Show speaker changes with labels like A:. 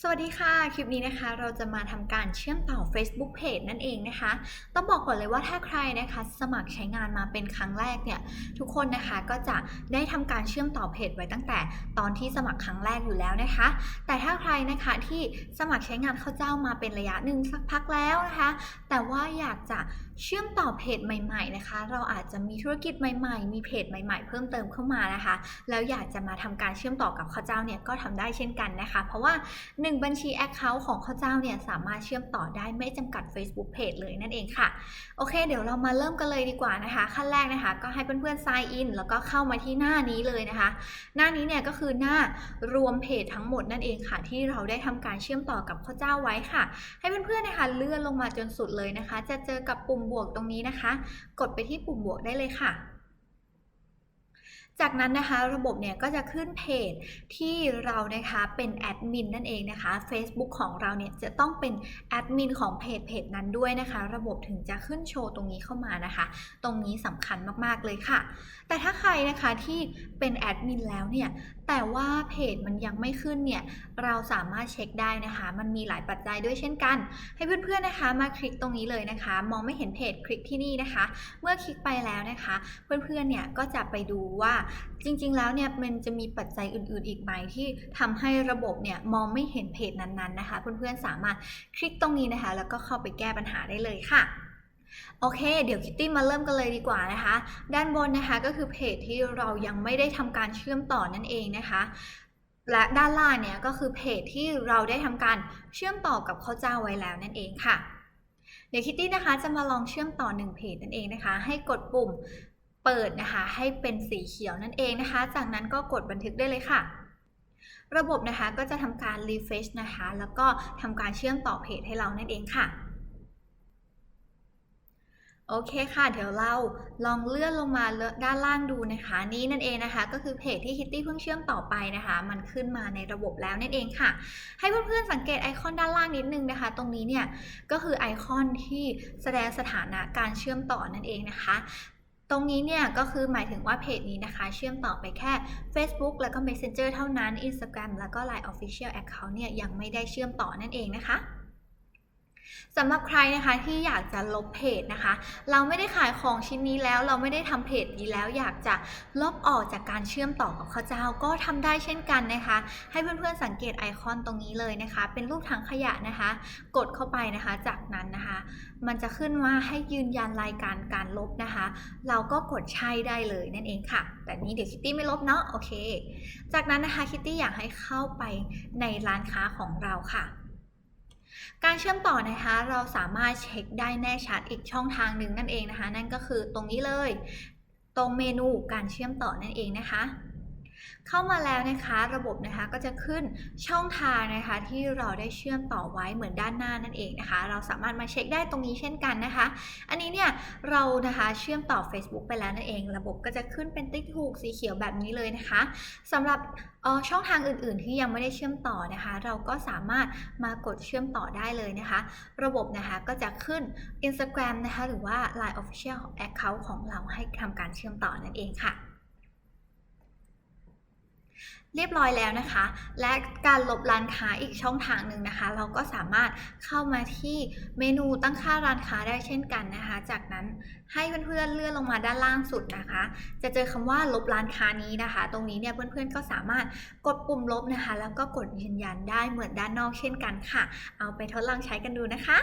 A: สวัสดีค่ะ คลิปนี้นะคะ เราจะมาทำการเชื่อมต่อ Facebook Page นั่นเองนะคะ ต้องบอกก่อนเลยว่าถ้าใครนะคะ สมัครใช้งานมาเป็นครั้งแรกเนี่ย ทุกคนนะคะก็จะได้ทำการเชื่อมต่อเพจไว้ตั้งแต่ตอนที่สมัครครั้งแรกอยู่แล้วนะคะ แต่ถ้าใครนะคะที่สมัครใช้งานข้าวเจ้ามาเป็นระยะหนึ่งสักพักแล้วนะคะ แต่ว่าอยากจะเชื่อมต่อเพจใหม่ๆนะคะ เราอาจจะมีธุรกิจใหม่ ๆ มีเพจใหม่ ๆ เพิ่มเติมเข้ามานะคะ แล้วอยากจะมาทำการเชื่อมต่อกับข้าวเจ้าเนี่ยก็ทำได้เช่นกันนะคะ เพราะว่า1 บัญชี Account ของข้าวเจ้าเนี่ยสามารถเชื่อมต่อได้ไม่จำกัด Facebook Page เลยนั่นเองค่ะ โอเค เดี๋ยวเรามาเริ่มกันเลยดีกว่านะคะ ขั้นแรกนะคะ ก็ให้เพื่อนๆ sign in แล้วก็เข้ามาที่หน้านี้เลยนะคะ หน้านี้เนี่ยก็คือหน้ารวมเพจทั้งหมดนั่นเองค่ะ ที่เราได้ทำการเชื่อมต่อกับข้าวเจ้าไว้ค่ะ ให้เพื่อนๆนะคะเลื่อนลงมาจนสุดเลยนะคะ จะเจอกับปุ่มบวกตรงนี้นะคะ กดไปที่ปุ่มบวกได้เลยค่ะ จากนั้นนะคะระบบเนี่ยก็จะขึ้นเพจที่เรานะคะเป็นแอดมินนั่นเองนะคะ Facebook ของเราเนี่ยจะต้องเป็นแอดมินของเพจเพจนั้นด้วยนะคะ ระบบถึงจะขึ้นโชว์ตรงนี้เข้ามานะคะ ตรงนี้สำคัญมากๆเลยค่ะ แต่ถ้าใครนะคะที่เป็นแอดมินแล้วเนี่ยแต่ว่าเพจมันยังไม่ขึ้นเนี่ยเราสามารถเช็คได้นะคะ มันมีหลายปัจจัยด้วยเช่นกัน ให้เพื่อนๆนะคะ มาคลิกตรงนี้เลยนะคะ มองไม่เห็นเพจคลิกที่นี่นะคะ เมื่อคลิกไปแล้วนะคะ เพื่อนๆเนี่ยก็จะไปดูว่าจริงๆ แล้วเนี่ยมันจะมีปัจจัยอื่นๆ อีกไหมที่ทำให้ระบบเนี่ยมองไม่เห็นเพจนั้นๆนะคะ เพื่อนๆ สามารถคลิกตรงนี้นะคะ แล้วก็เข้าไปแก้ปัญหาได้เลยค่ะโอเค เดี๋ยวคิตตี้มาเริ่มกันเลยดีกว่านะคะ ด้านบนนะคะก็คือเพจที่เรายังไม่ได้ทำการเชื่อมต่อนั่นเองนะคะ และด้านล่างเนี่ยก็คือเพจที่เราได้ทำการเชื่อมต่อกับข้าเจ้าไว้แล้วนั่นเองค่ะ เดี๋ยวคิตตี้นะคะจะมาลองเชื่อมต่อ1เพจนั่นเองนะคะ ให้กดปุ่ม เปิดนะคะให้เป็นสีเขียวนั่นเองนะคะ จากนั้นก็กดบันทึกได้เลยค่ะ ระบบนะคะก็จะทำการ refresh นะคะ แล้วก็ทำการเชื่อมต่อเพจให้เรานั่นเองค่ะโอเคค่ะ เดี๋ยวเราลองเลื่อนลงมาด้านล่างดูนะคะ นี่นั่นเองนะคะ ก็คือเพจที่คิตตี้เพิ่งเชื่อมต่อไปนะคะ มันขึ้นมาในระบบแล้วนั่นเองค่ะ ให้เพื่อนๆสังเกตไอคอนด้านล่างนิดนึงนะคะ ตรงนี้เนี่ยก็คือไอคอนที่แสดงสถานะการเชื่อมต่อนั่นเองนะคะ ตรงนี้เนี่ยก็คือหมายถึงว่าเพจนี้นะคะ เชื่อมต่อไปแค่ Facebook แล้วก็ Messenger เท่านั้น Instagram แล้วก็ Line Official Account เนี่ยยังไม่ได้เชื่อมต่อนั่นเองนะคะ สำหรับใครนะคะที่อยากจะลบเพจนะคะ เราไม่ได้ขายของชิ้นนี้แล้ว เราไม่ได้ทำเพจนี้แล้ว อยากจะลบออกจากการเชื่อมต่อกับข้าวเจ้าก็ทำได้เช่นกันนะคะ ให้เพื่อนๆสังเกตไอคอนตรงนี้เลยนะคะ เป็นรูปถังขยะนะคะ กดเข้าไปนะคะ จากนั้นนะคะ มันจะขึ้นว่าให้ยืนยันรายการการลบนะคะ เราก็กดใช่ได้เลยนั่นเองค่ะ แต่นี้เดี๋ยวคิตตี้ไม่ลบเนาะโอเค จากนั้นนะคะคิตตี้อยากให้เข้าไปในร้านค้าของเราค่ะ การเชื่อมต่อนะคะเราสามารถเช็คได้แน่ชัดอีกช่องทางหนึ่งนั่นเองนะคะ นั่นก็คือตรงนี้เลย ตรงเมนูการเชื่อมต่อนั่นเองนะคะ เข้ามาแล้วนะคะระบบนะคะก็จะขึ้นช่องทางนะคะที่เราได้เชื่อมต่อไว้เหมือนด้านหน้านั่นเองนะคะ เราสามารถมาเช็คได้ตรงนี้เช่นกันนะคะ อันนี้เนี่ยเรานะคะเชื่อมต่อ Facebook ไปแล้วนั่นเอง ระบบก็จะขึ้นเป็นติ๊กถูกสีเขียวแบบนี้เลยนะคะสำหรับช่องทางอื่นๆ ที่ยังไม่ได้เชื่อมต่อนะคะ เราก็สามารถมากดเชื่อมต่อได้เลยนะคะ ระบบนะคะก็จะขึ้น Instagram นะคะหรือว่า Line Official Account ของเราให้ทำการเชื่อมต่อนั่นเองค่ะ เรียบร้อยแล้วนะคะ และการลบร้านค้าอีกช่องทางหนึ่งนะคะ เราก็สามารถเข้ามาที่เมนูตั้งค่าร้านค้าได้เช่นกันนะคะ จากนั้นให้เพื่อนๆเลื่อนลงมาด้านล่างสุดนะคะ จะเจอคำว่าลบร้านค้านี้นะคะ ตรงนี้เนี่ยเพื่อนๆก็สามารถกดปุ่มลบนะคะ แล้วก็กดยืนยันได้เหมือนด้านนอกเช่นกันค่ะ เอาไปทดลองใช้กันดูนะคะ